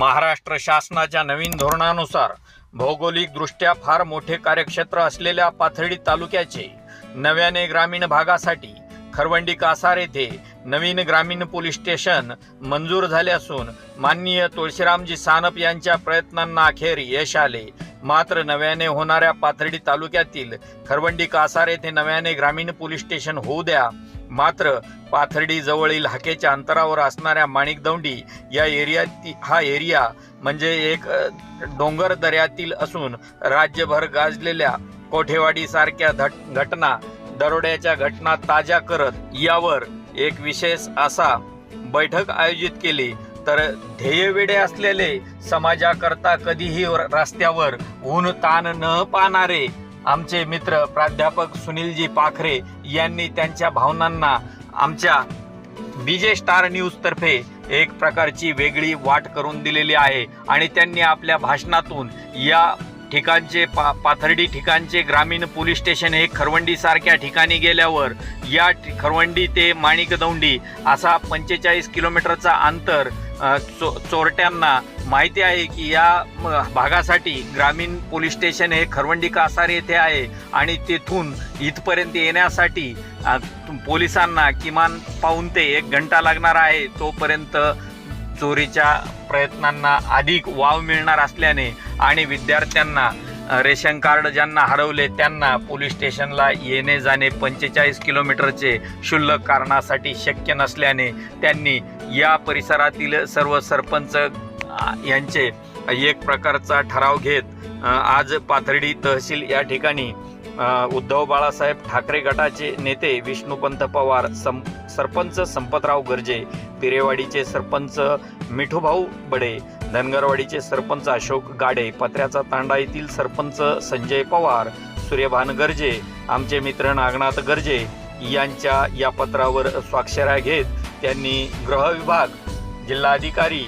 महाराष्ट्र शासनाच्या नवीन धोरणानुसार भौगोलिकदृष्ट्या फार मोठे कार्यक्षेत्र असलेल्या पाथर्डी तालुक्याचे नव्याने ग्रामीण भागासाठी खरवंडी कासार येथे नवीन ग्रामीण पोलीस स्टेशन मंजूर झाले असून माननीय तुळशीरामजी सानप यांच्या प्रयत्नांना अखेर यश आले. मात्र नव्याने होणाऱ्या पाथर्डी तालुक्यातील खरवंडी कासार येथे नव्याने ग्रामीण पोलीस स्टेशन होऊ द्या. मात्र पाथर्डी जवळील हाकेच्या अंतरावर असणाऱ्या माणिकदौंडी या एरिया हा एरिया म्हणजे एक डोंगर दऱ्यातील असून राज्यभर गाजलेल्या कोठेवाडी सारख्या घटना दरोड्याच्या घटना ताज्या करत यावर एक विशेष असा बैठक आयोजित केली. तर ध्येयवेडे असलेले समाजाकरता कधीही रस्त्यावर ऊन ताण न पाहणारे आमचे मित्र प्राध्यापक सुनीलजी पाखरे यांनी त्यांच्या भावनांना आमच्या बीजे स्टार न्यूज तर्फे एक प्रकारची वेगळी वाट करून दिलेली आहे. आणि त्यांनी आपल्या भाषणातून या ठिकाणचे पा पाथर्डी ठिकाणचे ग्रामीण पोलीस स्टेशन हे खरवंडीसारख्या ठिकाणी गेल्यावर या ठि- खरवंडी ते माणिकदौंडी असा पंचेचाळीस किलोमीटरचा अंतर चो चोरट्यांना माहिती आहे की या भागासाठी ग्रामीण पोलीस स्टेशन हे खरवंडी कासार येथे आहे आणि तेथून इथपर्यंत येण्यासाठी पोलिसांना किमान पाऊन ते एक घंटा लागणार आहे. तोपर्यंत चोरीच्या प्रयत्नांना अधिक वाव मिळणार असल्याने आणि विद्यार्थ्यांना रेशन कार्ड ज्यांना हरवले त्यांना पोलीस स्टेशनला येणे जाणे पंचेचाळीस किलोमीटरचे शुल्क कारणासाठी शक्य नसल्याने त्यांनी या परिसरातील सर्व सरपंच यांचे एक प्रकारचा ठराव घेत आज पाथर्डी तहसील या ठिकाणी उद्धव बाळासाहेब ठाकरे गटाचे नेते विष्णुपंत पवार सं सरपंच संपतराव गर्जे पिरेवाडीचे सरपंच मिठूभाऊ बडे धनगरवाडीचे सरपंच अशोक गाडे पत्र्याचा तांडा येथील सरपंच संजय पवार सूर्यभान गर्जे आमचे मित्र नागनाथ गर्जे यांच्या या पत्रावर स्वाक्षऱ्या घेत त्यांनी गृह विभाग जिल्हाधिकारी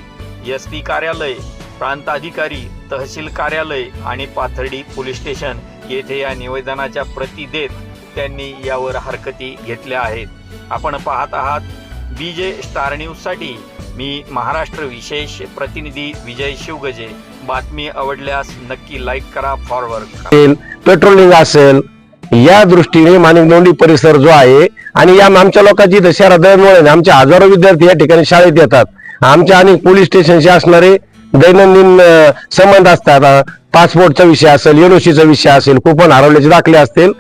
एस पी कार्यालय प्रांताधिकारी तहसील कार्यालय आणि पाथर्डी पोलीस स्टेशन येथे या निवेदनाच्या प्रती देत त्यांनी यावर हरकती घेतल्या आहेत. आपण पाहत आहात बी जे स्टार न्यूजसाठी मी महाराष्ट्र विशेष प्रतिनिधी विजय शिवगजे. बातमी आवडल्यास नक्की लाईक करा फॉरवर्ड पेट्रोलिंग असेल या दृष्टीने माणिकदोंडी परिसर जो आहे आणि या आमच्या लोकांची दशहरा शहरात दळणवळण आहे. आमचे हजारो विद्यार्थी या ठिकाणी शाळेत येतात. आमच्या आणि पोलीस स्टेशनशी असणारे दैनंदिन संबंध असतात. पासपोर्टचा विषय असेल एनओसीचा विषय असेल कुपन हरवल्याचे दाखले असतील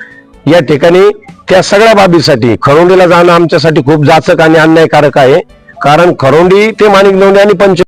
या ठिकाणी त्या सगळ्या बाबीसाठी खरोंडीला जाणं आमच्यासाठी खूप जाचक आणि अन्यायकारक आहे. कारण खरोंडी ते माणिक माणिकदोंडी आणि पंच